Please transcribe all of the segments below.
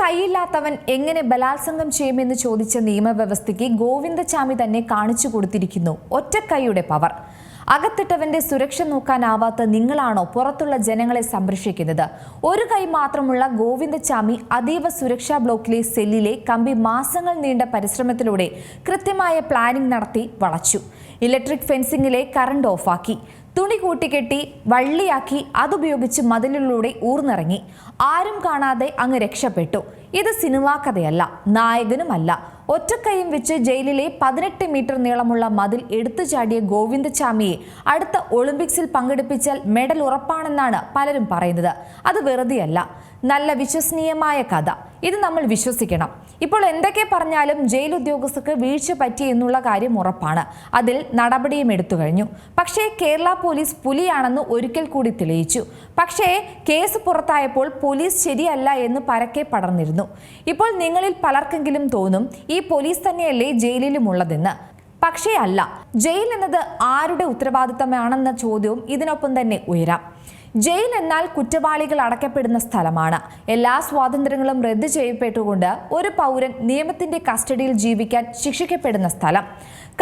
കൈയില്ലാത്തവൻ എങ്ങനെ ബലാത്സംഗം ചെയ്യുമെന്ന് ചോദിച്ച നിയമവ്യവസ്ഥയ്ക്ക് ഗോവിന്ദചാമി തന്നെ കാണിച്ചു കൊടുത്തിരിക്കുന്നു. ഒറ്റക്കൈയുടെ പവർ. അകത്തിട്ടവന്റെ സുരക്ഷ നോക്കാനാവാത്ത നിങ്ങളാണോ പുറത്തുള്ള ജനങ്ങളെ സംരക്ഷിക്കുന്നത്? ഒരു കൈ മാത്രമുള്ള ഗോവിന്ദചാമി അതീവ സുരക്ഷാ ബ്ലോക്കിലെ സെല്ലിലെ കമ്പി മാസങ്ങൾ നീണ്ട പരിശ്രമത്തിലൂടെ കൃത്യമായ പ്ലാനിംഗ് നടത്തി വളച്ചു. ഇലക്ട്രിക് ഫെൻസിംഗിലെ കറണ്ട് ഓഫാക്കി. തുണി കൂട്ടിക്കെട്ടി വള്ളിയാക്കി അതുപയോഗിച്ച് മതിലിലൂടെ ഊർന്നിറങ്ങി. ആരും കാണാതെ അങ്ങ് രക്ഷപ്പെട്ടു. ഇത് സിനിമാ കഥയല്ല നായകനുമല്ല. ഒറ്റക്കൈയും വെച്ച് ജയിലിലെ പതിനെട്ട് മീറ്റർ നീളമുള്ള മതിൽ എടുത്തു ചാടിയ ഗോവിന്ദചാമിയെ അടുത്ത ഒളിമ്പിക്സിൽ പങ്കെടുപ്പിച്ചാൽ മെഡൽ ഉറപ്പാണെന്നാണ് പലരും പറയുന്നത്. അത് വെറുതെയല്ല നല്ല വിശ്വസനീയമായ കഥ. ഇത് നമ്മൾ വിശ്വസിക്കണം. ഇപ്പോൾ എന്തൊക്കെ പറഞ്ഞാലും ജയിൽ ഉദ്യോഗസ്ഥർക്ക് വീഴ്ച പറ്റി എന്നുള്ള കാര്യം ഉറപ്പാണ്. അതിൽ നടപടിയും എടുത്തു കഴിഞ്ഞു. പക്ഷേ കേരള പോലീസ് പുലിയാണെന്ന് ഒരിക്കൽ കൂടി തെളിയിച്ചു. പക്ഷേ കേസ് പുറത്തായപ്പോൾ പോലീസ് ശരിയല്ല എന്ന് പരക്കെ പടർന്നിരുന്നു. ഇപ്പോൾ നിങ്ങളിൽ പലർക്കെങ്കിലും തോന്നും ഈ പോലീസ് തന്നെയല്ലേ ജയിലിലുമുള്ളതെന്ന് പക്ഷേ അല്ല ജയിൽ എന്നത് ആരുടെ ഉത്തരവാദിത്തമാണെന്ന ചോദ്യവും ഇതിനൊപ്പം തന്നെ ഉയരാം. ജയിൽ എന്നാൽ കുറ്റവാളികൾ അടക്കപ്പെടുന്ന സ്ഥലമാണ്. എല്ലാ സ്വാതന്ത്ര്യങ്ങളും റദ്ദ് ചെയ്യപ്പെട്ടുകൊണ്ട് ഒരു പൗരൻ നിയമത്തിന്റെ കസ്റ്റഡിയിൽ ജീവിക്കാൻ ശിക്ഷിക്കപ്പെടുന്ന സ്ഥലം.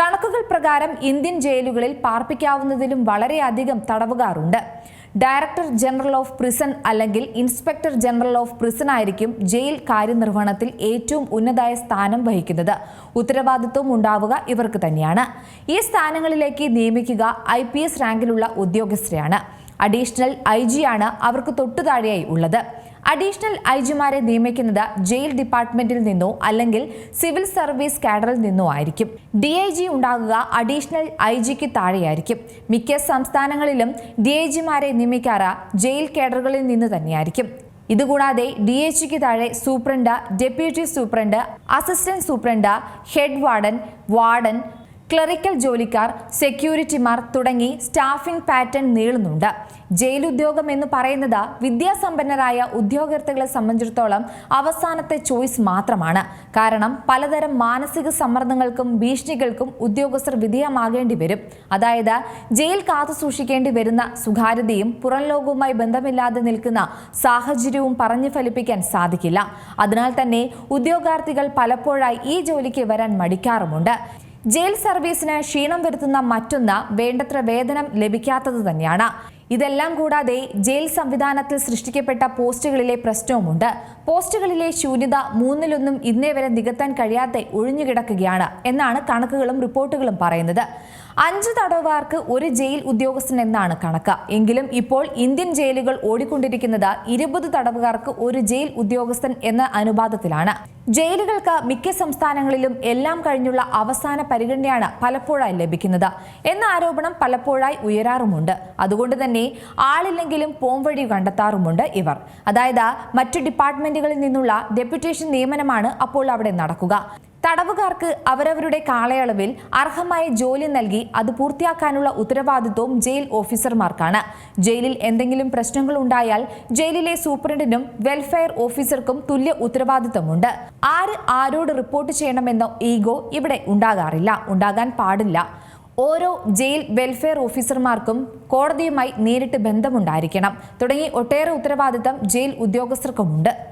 കണക്കുകൾ പ്രകാരം ഇന്ത്യൻ ജയിലുകളിൽ പാർപ്പിക്കാവുന്നതിലും വളരെയധികം തടവുകാരുണ്ട്. ഡയറക്ടർ ജനറൽ ഓഫ് പ്രിസൺ അല്ലെങ്കിൽ ഇൻസ്പെക്ടർ ജനറൽ ഓഫ് പ്രിസൺ ആയിരിക്കും ജയിൽ കാര്യനിർവഹണത്തിൽ ഏറ്റവും ഉന്നതായ സ്ഥാനം വഹിക്കുന്നത്. ഉത്തരവാദിത്വം ഉണ്ടാവുക ഇവർക്ക് തന്നെയാണ്. ഈ സ്ഥാനങ്ങളിലേക്ക് നിയമിക്കുക ഐ റാങ്കിലുള്ള ഉദ്യോഗസ്ഥരെയാണ്. അഡീഷണൽ ഐ ജിയാണ് അവർക്ക് തൊട്ടുതാഴെയായി ഉള്ളത്. അഡീഷണൽ ഐ ജിമാരെ നിയമിക്കുന്നത് ജയിൽ ഡിപ്പാർട്ട്മെന്റിൽ നിന്നോ അല്ലെങ്കിൽ സിവിൽ സർവീസ് കാഡറിൽ നിന്നോ ആയിരിക്കും. ഡി ഐ ജി ഉണ്ടാകുക അഡീഷണൽ ഐ ജിക്ക് താഴെയായിരിക്കും. മിക്ക സംസ്ഥാനങ്ങളിലും ഡി ഐ ജിമാരെ നിയമിക്കാറ് ജയിൽ കാഡറുകളിൽ നിന്ന് തന്നെയായിരിക്കും. ഇതുകൂടാതെ ഡി എച്ച് ജിക്ക് താഴെ superintendent deputy superintendent assistant superintendent head warden warden clerical ജോലിക്കാർ സെക്യൂരിറ്റിമാർ തുടങ്ങി സ്റ്റാഫിംഗ് പാറ്റേൺ നീളുന്നുണ്ട്. ജയിൽ ഉദ്യോഗം എന്ന് പറയുന്നത് വിദ്യാസമ്പന്നരായ ഉദ്യോഗാർത്ഥികളെ സംബന്ധിച്ചിടത്തോളം അവസാനത്തെ ചോയ്സ് മാത്രമാണ്. കാരണം പലതരം മാനസിക സമ്മർദ്ദങ്ങൾക്കും ഭീഷണികൾക്കും ഉദ്യോഗസ്ഥർ വിധേയമാകേണ്ടി വരും. അതായത് ജയിൽ കാത്തു സൂക്ഷിക്കേണ്ടി വരുന്ന സ്വകാര്യതയും പുറം ലോകവുമായി ബന്ധമില്ലാതെ നിൽക്കുന്ന സാഹചര്യവും പറഞ്ഞു ഫലിപ്പിക്കാൻ സാധിക്കില്ല. അതിനാൽ തന്നെ ഉദ്യോഗാർത്ഥികൾ പലപ്പോഴായി ഈ ജോലിക്ക് വരാൻ മടിക്കാറുമുണ്ട്. ജയിൽ സർവീസിന് ക്ഷീണം വരുത്തുന്ന മറ്റൊന്ന് വേണ്ടത്ര വേതനം ലഭിക്കാത്തത് തന്നെയാണ്. ഇതെല്ലാം കൂടാതെ ജയിൽ സംവിധാനത്തിൽ സൃഷ്ടിക്കപ്പെട്ട പോസ്റ്റുകളിലെ പ്രശ്നവുമുണ്ട്. പോസ്റ്റുകളിലെ ശൂന്യത മൂന്നിലൊന്നും ഇന്നേ വരെ നികത്താൻ കഴിയാതെ ഒഴിഞ്ഞുകിടക്കുകയാണ് എന്നാണ് കണക്കുകളും റിപ്പോർട്ടുകളും പറയുന്നത്. അഞ്ച് തടവുകാർക്ക് ഒരു ജയിൽ ഉദ്യോഗസ്ഥൻ എന്നാണ് കണക്ക്. എങ്കിലും ഇപ്പോൾ ഇന്ത്യൻ ജയിലുകൾ ഓടിക്കൊണ്ടിരിക്കുന്നത് ഇരുപത് തടവുകാർക്ക് ഒരു ജയിൽ ഉദ്യോഗസ്ഥൻ എന്ന അനുപാതത്തിലാണ്. ജയിലുകൾക്ക് മിക്ക സംസ്ഥാനങ്ങളിലും എല്ലാം കഴിഞ്ഞുള്ള അവസാന പരിഗണനയാണ് പലപ്പോഴായി ലഭിക്കുന്നത്. എന്ന ആരോപണം പലപ്പോഴായി ഉയരാറുമുണ്ട്. അതുകൊണ്ട് തന്നെ ആളില്ലെങ്കിലും പോംവഴി കണ്ടെത്താറുമുണ്ട് ഇവർ. അതായത് മറ്റു ഡിപ്പാർട്ട്മെന്റുകളിൽ നിന്നുള്ള ഡെപ്യൂട്ടേഷൻ നിയമനമാണ് അപ്പോൾ അവിടെ നടക്കുക. തടവുകാർക്ക് അവരവരുടെ കാലയളവിൽ അർഹമായ ജോലി നൽകി അത് പൂർത്തിയാക്കാനുള്ള ഉത്തരവാദിത്വവും ജയിൽ ഓഫീസർമാർക്കാണ്. ജയിലിൽ എന്തെങ്കിലും പ്രശ്നങ്ങൾ ഉണ്ടായാൽ ജയിലിലെ സൂപ്രണ്ടിനും വെൽഫെയർ ഓഫീസർക്കും തുല്യ ഉത്തരവാദിത്വമുണ്ട്. ആര് ആരോട് റിപ്പോർട്ട് ചെയ്യണമെന്ന ഈഗോ ഇവിടെ ഉണ്ടാകാറില്ല. ഉണ്ടാകാൻ പാടില്ല. ഓരോ ജയിൽ വെൽഫെയർ ഓഫീസർമാർക്കും കോടതിയുമായി നേരിട്ട് ബന്ധമുണ്ടായിരിക്കണം. തുടങ്ങി ഒട്ടേറെ ഉത്തരവാദിത്തം ജയിൽ ഉദ്യോഗസ്ഥർക്കുമുണ്ട്.